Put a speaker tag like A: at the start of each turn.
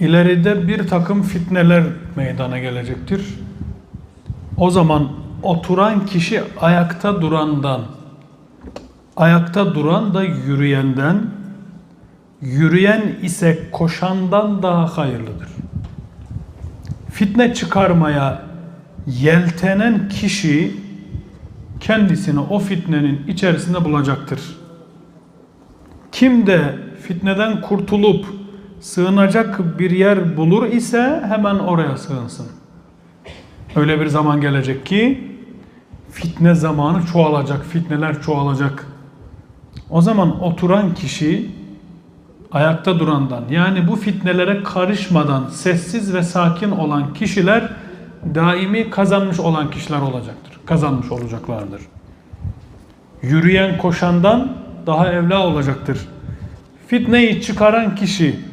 A: ileride bir takım fitneler meydana gelecektir. O zaman oturan kişi ayakta durandan, ayakta duran da yürüyenden, yürüyen ise koşandan daha hayırlıdır. Fitne çıkarmaya yeltenen kişi kendisini o fitnenin içerisinde bulacaktır. Kim de fitneden kurtulup sığınacak bir yer bulur ise hemen oraya sığınsın. Öyle bir zaman gelecek ki fitne zamanı çoğalacak, fitneler çoğalacak. O zaman oturan kişi ayakta durandan yani bu fitnelere karışmadan sessiz ve sakin olan kişiler daimi kazanmış olan kişiler olacaktır. Kazanmış olacaklardır. Yürüyen koşandan daha evla olacaktır. Fitneyi çıkaran kişi